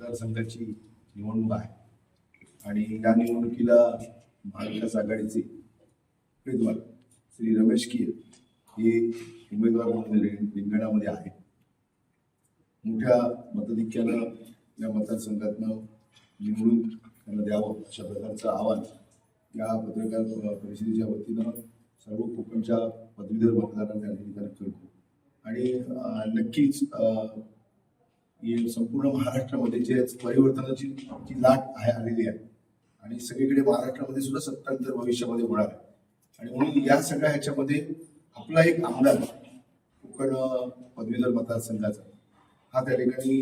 मतदारसंघाची निवडणूक आहे. आणि या निवडणुकीला महाविकास आघाडीचे उमेदवार श्री रमेश किर हे उमेदवार म्हणून रिंगणामध्ये आहेत. मोठ्या मतधिक्यानं या मतदारसंघातनं निवडून त्यांना द्यावं अशा प्रकारचं आवाहन या पत्रकार परिषदेच्या वतीनं सर्व कोकणच्या पदवीधर मतदारांना त्या निमित्तानं करतो. आणि नक्कीच संपूर्ण महाराष्ट्रामध्ये जे परिवर्तनाची जी लाट आहे आलेली आहे आणि सगळीकडे महाराष्ट्रामध्ये सुद्धा सत्तांतर भविष्यामध्ये होणार आहे. आणि म्हणून या सगळ्या ह्याच्यामध्ये आपला एक आमदार कोकण पदवीधर मतदारसंघाचा हा त्या ठिकाणी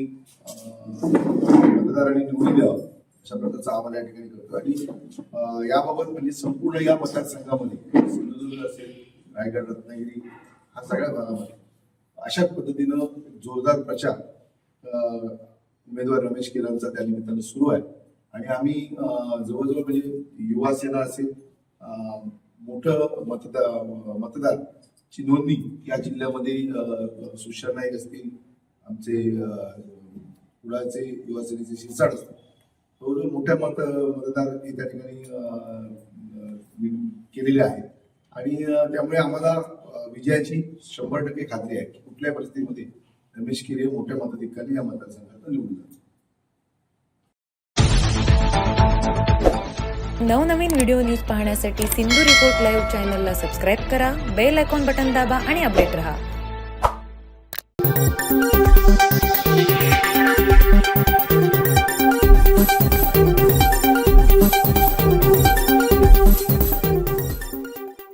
मतदारांनी निवडून द्यावा अशा प्रकारचा आवाहन या ठिकाणी करतो. आणि याबाबत म्हणजे संपूर्ण या मतदारसंघामध्ये सिंधुदुर्ग असेल रायगड रत्नागिरी हा सगळ्या भागामध्ये अशा पद्धतीनं जोरदार प्रचार उमेदवार रमेश केरांचा त्या निमित्तानं सुरू आहे. आणि आम्ही जवळजवळ म्हणजे युवा सेना असेल मोठं मतदार मतदार ची नोंदणी या जिल्ह्यामध्ये सुशर नाईक असतील आमचे अं, कुडाळचे युवा सेनेचे शिरसाट असतील. जवळजवळ मोठ्या मत मतदार हे त्या ठिकाणी केलेले आहेत. आणि त्यामुळे आम्हाला विजयाची शंभर टक्के खात्री आहे की कुठल्याही परिस्थितीमध्ये रमेश किरे मोठ्या मताधिकाने या मतदारसंघात निवडून जातात नवनवीन व्हिडिओ न्यूज पाहण्यासाठी सिंधू रिपोर्ट लाईव्ह चॅनलला सबस्क्राईब करा बेल आयकॉन बटन दाबा आणि अपडेट रहा.